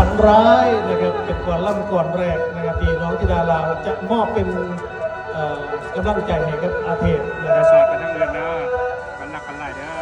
วัญร้ายนะครับเป็นก่อนล่ำก่อนแรกนะครับที่น้องธิดาลาจะมอบเป็นกำลังใจให้กับอาเทศนะครับฝากกันทั้งเดือนนะกันรักกันไล่เด้อ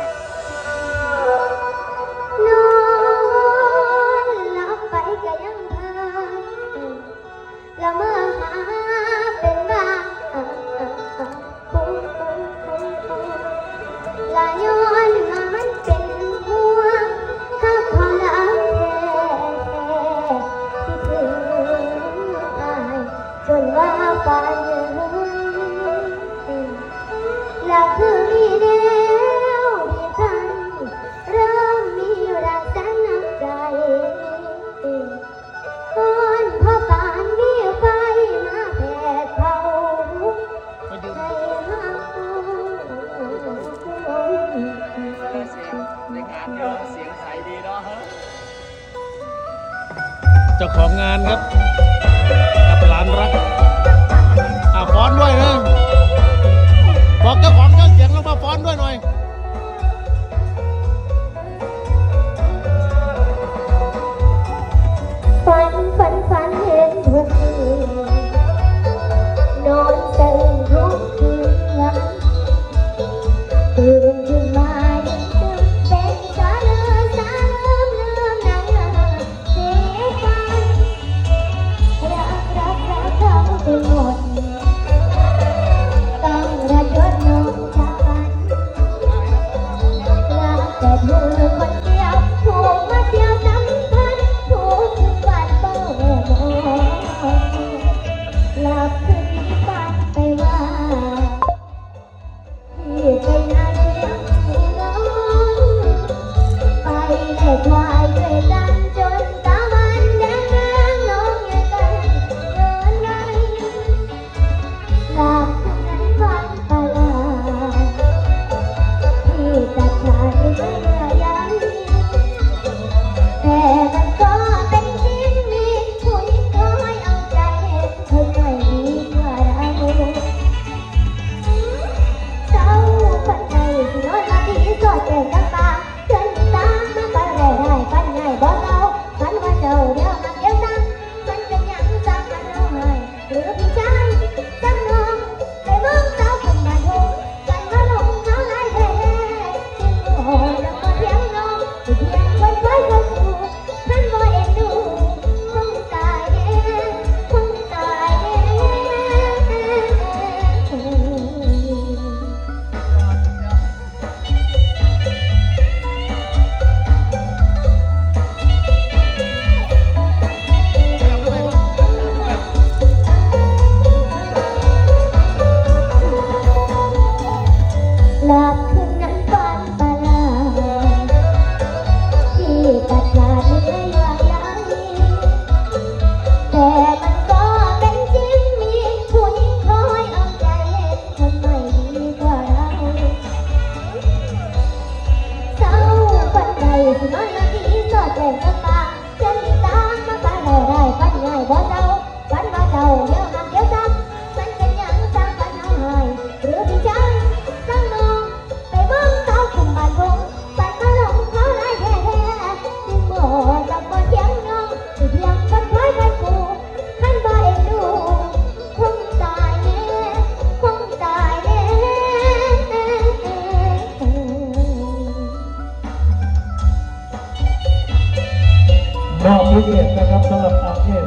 มอบพิเศษนะครับสำหรับอาเทศ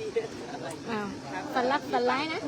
ดีอ้าวสันลักสันไลนะ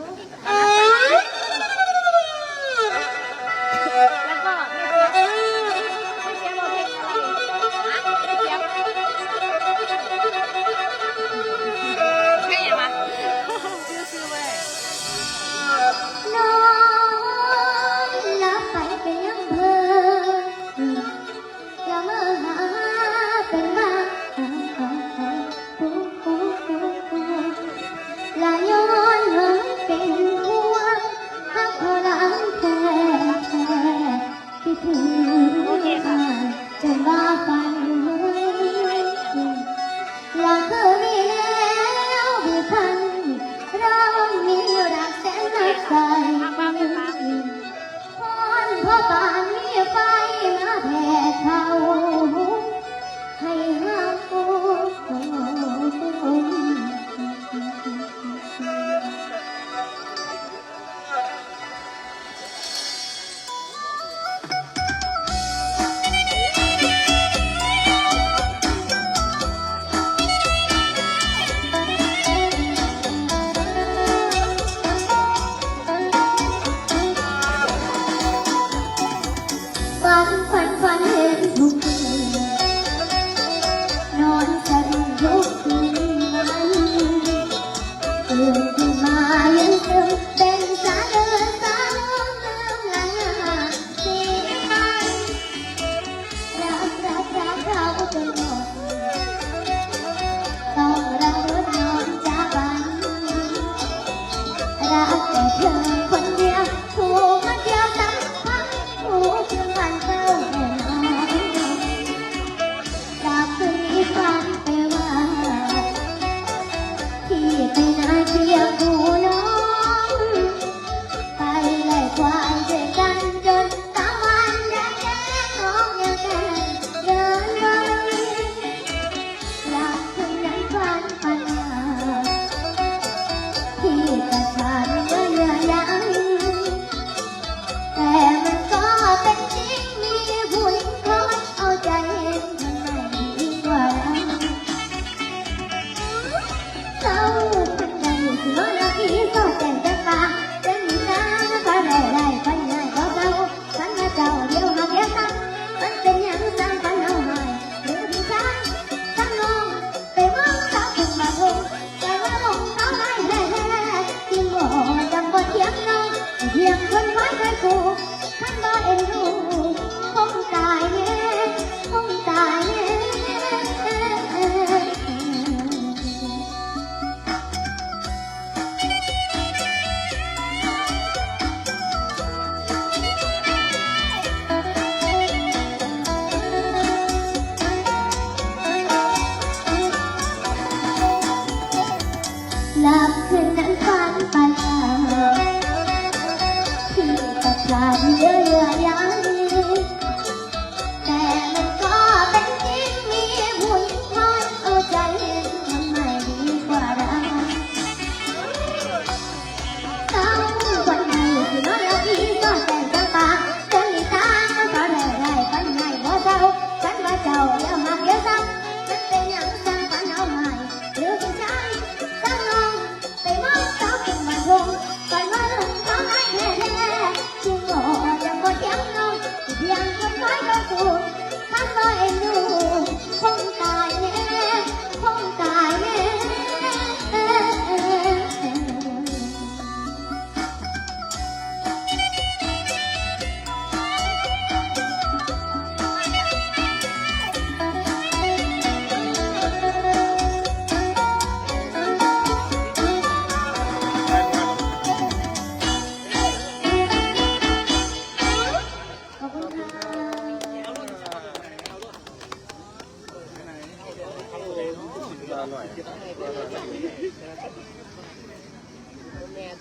จาเที่ยวคุณ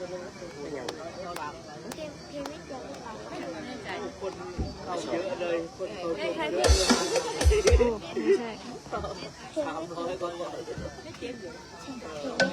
เพลงเพลงไม่เจ๋งเลยคนเขาเยอะเลย คนเขาเยอะเลยใช่สามร้อยกว่าคน เพลงไม่